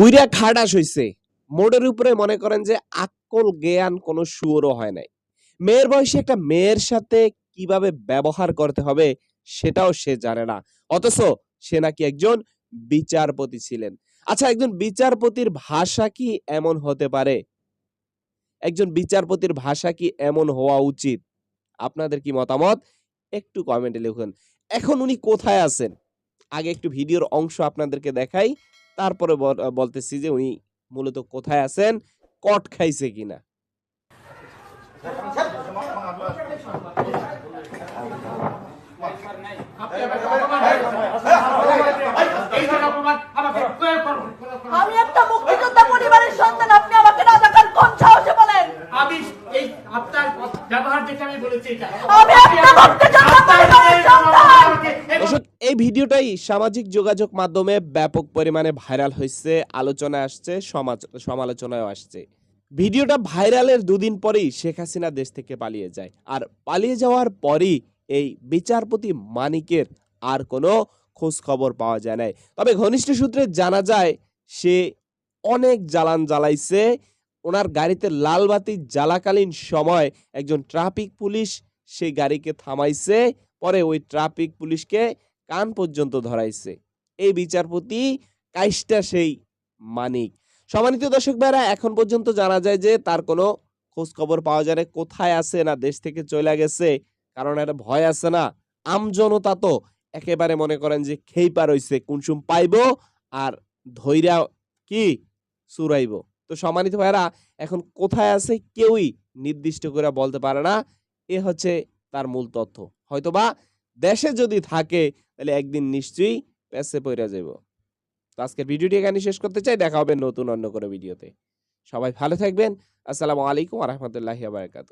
বুইরা খাটাস হইছে। মোড়ের উপরে মনে করেন যে আকল জ্ঞান কোনো সুরও হয় নাই। মেয়ের বয়সে একটা মেয়ের সাথে কীভাবে ব্যবহার করতে হবে সেটাও সে জানে না। অথচ সে নাকি একজন বিচারপতি ছিলেন। আচ্ছা একজন বিচারপতির ভাষা কি এমন হতে পারে? একজন বিচারপতির ভাষা কি এমন হওয়া উচিত? আপনাদের কি মতামত? একটু কমেন্টে লিখুন। এখন উনি কোথায় আছেন? আগে একটু ভিডিওর অংশ আপনাদেরকে দেখাই। তারপরে বল- বলতেছি যে উনি মূলত কোথায় আছেন কট খাইছে কিনা। এই ভিডিওটাই সামাজিক যোগাযোগ মাধ্যমে ব্যাপক পরিমাণে ভাইরাল হয়েছে আলোচনায় আসছে সমাজ সমালোচনায় আসছে। ভিডিওটা ভাইরালের দুদিন পরেই শেখ হাসিনা দেশ থেকে পালিয়ে যায়। আর পালিয়ে যাওয়ার পরই এই বিচারপতি মানিকের আর কোনো খোঁজ খবর পাওয়া যায় নাই। তবে ঘনিষ্ঠ সূত্রে জানা যায় সে অনেক জ্বালান জ্বালাইছে ওনার গাড়িতে লাল বাতি জ্বালাকালীন সময় একজন ট্রাফিক পুলিশ সেই গাড়িকে থামাইছে, পরে ওই ট্রাফিক পুলিশকে কান পর্যন্ত ধরাইছে। এই বিচারপতি কাইস্টা সেই মানিক। সম্মানিত দর্শক ভাইরা, এখন পর্যন্ত জানা যায় যে তার কোনো খোঁজ খবর পাওয়া যায় কোথায় আছে না, দেশ থেকে চলে গেছে, কারণ একটা ভয় আছে না। আমজনতা তো একেবারে মনে করেন যে খেইপা রইছে, কুনসুম পাইব আর ধৈরা কি চুরাইব। তো সম্মানিত ভাইয়েরা, এখন কোথায় আছে কেউই নির্দিষ্ট করে বলতে পারে না। এ হচ্ছে তার মূল তথ্য। হয়তো বা দেশে যদি থাকে, তাহলে একদিন নিশ্চয়ই প্যাসে পইরা যাব তো আজকের ভিডিওটি এখানে শেষ করতে চাই। দেখা হবে নতুন অন্য কোনো ভিডিওতে। সবাই ভালো থাকবেন। আসসালামু আলাইকুম রহমতুল্লাহি বারাকাতু